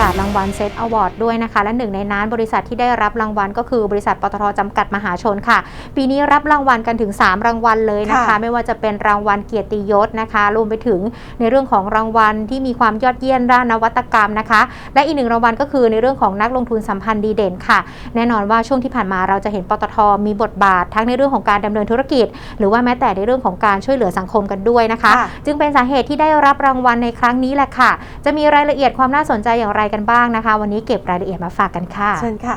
กาศรางวัลเซตอวอร์ดด้วยนะคะ และหนึ่งในนั้นบริษัทที่ได้รับรางวัลก็คือบริษัทปตทจำกัดมหาชนค่ะ ปีนี้รับรางวัลกันถึง 3 รางวัลเลยนะคะค่ะไม่ว่าจะเป็นรางวัลเกียรติยศนะคะรวมไปถึงในเรื่องของรางวัลที่มีความยอดเยี่ยมด้านนวัตกรรมนะคะ และอีกหนึ่งรางวัลก็คือในเรื่องของนักลงทุนสัมพันธ์ดีเด่นค่ะ แน่นอนว่าช่วงที่ผ่านมาเราจะเห็นปตทมีบทบาท ทั้งในเรื่องของการดำเนินธุรกิจ หรือว่าแม้แต่ในเรื่องของการช่วยเหลือสังคมกันด้วยนะคะค่ะจึงเป็นสาเหตุที่ได้รับรางวัลในครั้งนี้แหละค่ะ จะมีรายละเอียดความน่าสนใจอย่างไรกันบ้างนะคะ วันนี้เก็บรายละเอียดมาฝากกันค่ะ เชิญค่ะ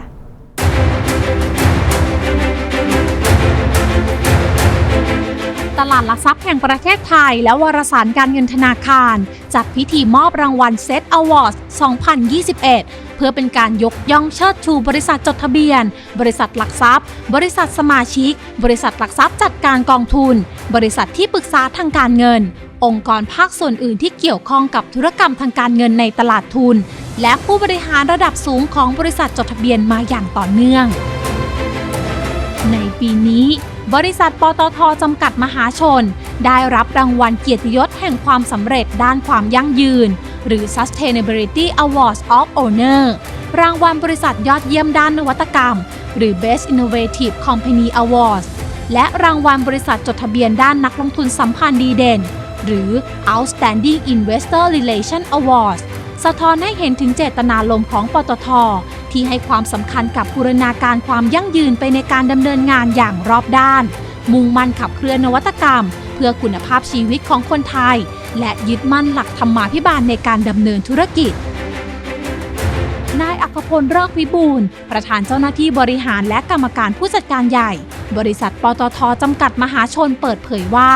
ตลาดหลักทรัพย์แห่งประเทศไทย และวารสารการเงินธนาคาร จัดพิธีมอบรางวัล Set Awards 2021 เพื่อเป็นการยกย่องเชิดชูบริษัทจดทะเบียน บริษัทหลักทรัพย์ บริษัทสมาชิก บริษัทหลักทรัพย์จัดการกองทุน บริษัทที่ปรึกษาทางการเงิน องค์กรภาคส่วนอื่นที่เกี่ยวข้องกับธุรกรรมทางการเงินในตลาดทุน และผู้บริหารระดับสูงของบริษัทจดทะเบียนมาอย่างต่อเนื่อง ในปีนี้ บริษัทปตทจำกัดมหาชน ได้รับรางวัลเกียรติยศแห่งความสำเร็จด้านความยั่งยืน หรือ Sustainability Awards of Honor รางวัลบริษัทยอดเยี่ยมด้านนวัตกรรม หรือ Best Innovative Company Awards และรางวัลบริษัทจดทะเบียนด้านนักลงทุนสัมพันธ์ดีเด่น หรือ Outstanding Investor Relation Awards สะท้อนให้เห็นถึงเจตนารมณ์ของปตท ที่ให้ความสำคัญกับบูรณาการความยั่งยืนไปในการดำเนินงานอย่างรอบด้าน มุ่งมั่นขับเคลื่อนนวัตกรรม เพื่อคุณภาพชีวิตของคนไทย และยึดมั่นหลักธรรมาภิบาลในการดำเนินธุรกิจนายอัคพลเริกวิบูลประธานเจ้าหน้าที่บริหารและกรรมการผู้จัดการใหญ่ บริษัทปตทจำกัดมหาชนเปิดเผยว่า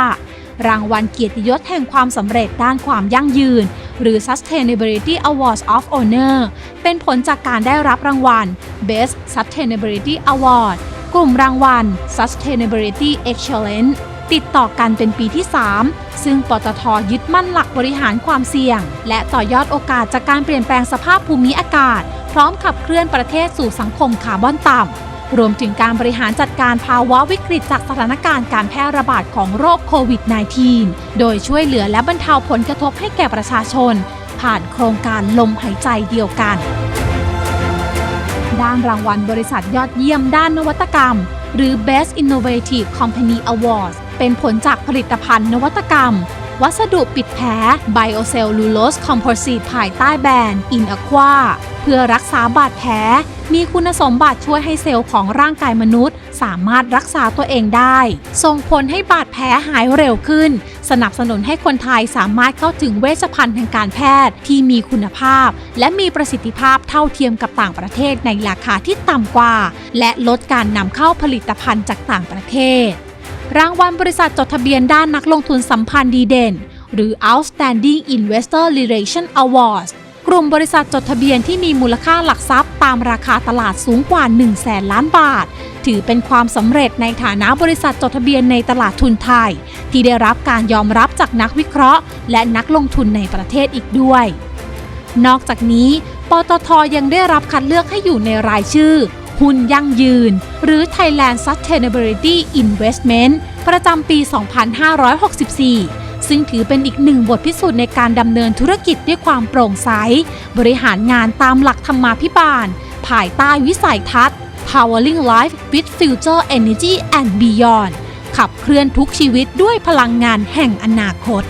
รางวัลเกียรติยศแห่งความสำเร็จด้านความยั่งยืน หรือ Sustainability Awards of Honor เป็นผลจากการได้รับรางวัล Best Sustainability Award กลุ่มรางวัล Sustainability Excellence ติดต่อกันเป็นปีที่ 3 ซึ่งปตทยึดมั่นหลักบริหารความเสี่ยง และต่อยอดโอกาสจากการเปลี่ยนแปลงสภาพภูมิอากาศ พร้อมขับเคลื่อนประเทศสู่สังคมคาร์บอนต่ำ รวมถึงการบริหารจัดการภาวะวิกฤตจากสถานการณ์การแพร่ระบาดของโรคโควิด -19 โดยช่วยเหลือและบรรเทาผลกระทบให้แก่ประชาชน ผ่านโครงการลมหายใจเดียวกัน ด้านรางวัลบริษัทยอดเยี่ยมด้านนวัตกรรม หรือ Best Innovative Company Awards เป็นผลจากผลิตภัณฑ์นวัตกรรม วัสดุปิดแผล Biocellulose Composite ภายใต้แบรนด์ InAqua เพื่อรักษาบาดแผล มีคุณสมบัติช่วยให้เซลล์ของร่างกายมนุษย์ สามารถรักษาตัวเองได้ ส่งผลให้บาดแผลหายเร็วขึ้น สนับสนุนให้คนไทยสามารถเข้าถึงเวชภัณฑ์ทางการแพทย์ที่มีคุณภาพ และมีประสิทธิภาพเท่าเทียมกับต่างประเทศในราคาที่ต่ำกว่า และลดการนำเข้าผลิตภัณฑ์จากต่างประเทศ รางวัลบริษัทจดทะเบียนด้านนักลงทุนสัมพันธ์ดีเด่น หรือ Outstanding Investor Relation Awards กลุ่มบริษัทจดทะเบียนที่มีมูลค่าหลักทรัพย์ ตามราคาตลาดสูงกว่า1แสนล้านบาท ถือเป็นความสำเร็จในฐานะบริษัทจดทะเบียนในตลาดทุนไทย ที่ได้รับการยอมรับจากนักวิเคราะห์ และนักลงทุนในประเทศอีกด้วย นอกจากนี้ ปตทยังได้รับคัดเลือกให้อยู่ในรายชื่อ หุ้นยั่งยืน หรือ Thailand Sustainability Investment ประจำปี 2564 ซึ่งถือเป็นอีกหนึ่งบทพิสูจน์ในการดำเนินธุรกิจด้วยความโปร่งใส บริหารงานตามหลักธรรมาภิบาล ภายใต้วิสัยทัศน์ Powering Life with Future Energy and Beyond ขับเคลื่อนทุกชีวิตด้วยพลังงานแห่งอนาคต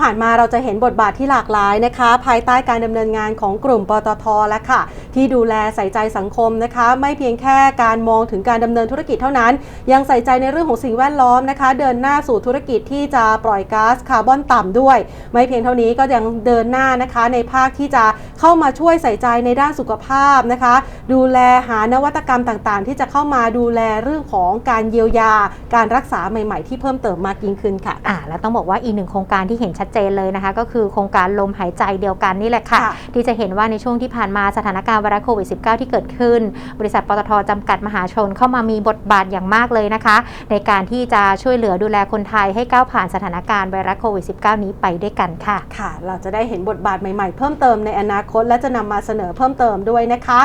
ผ่านมาเราจะเห็นบทบาทที่หลากหลายนะคะ ภายใต้การดำเนินงานของกลุ่มปตทแล้วค่ะ ที่ดูแลใส่ใจสังคมนะคะ ไม่เพียงแค่การมองถึงการดำเนินธุรกิจเท่านั้น ยังใส่ใจในเรื่องของสิ่งแวดล้อมนะคะ เดินหน้าสู่ธุรกิจที่จะปล่อยก๊าซคาร์บอนต่ำด้วย ไม่เพียงเท่านี้ก็ยังเดินหน้านะคะ ในภาคที่จะเข้ามาช่วยใส่ใจในด้านสุขภาพนะคะ ดูแลหานวัตกรรมต่างๆ ที่จะเข้ามาดูแลเรื่องของการเยียวยา การรักษาใหม่ ๆ ที่เพิ่มเติมมากยิ่งขึ้นค่ะอ่าแล้วต้องบอกว่าอีกหนึ่งโครงการที่เห็นชัดเจนเลยนะคะ ก็คือโครงการลมหายใจเดียวกันนี่แหละค่ะค่ะ ที่จะเห็นว่าในช่วงที่ผ่านมาสถานการณ์ไวรัสโควิด -19 ที่เกิดขึ้น บริษัทปตทจำกัดมหาชนเข้ามามีบทบาทอย่างมากเลยนะคะ ในการที่จะช่วยเหลือดูแลคนไทยให้ก้าวผ่านสถานการณ์ไวรัสโควิด -19 นี้ไปด้วยกันค่ะค่ะ เราจะได้เห็นบทบาทใหม่ๆ เพิ่มเติมในอนาคตและจะนำมาเสนอเพิ่มเติมด้วยนะคะ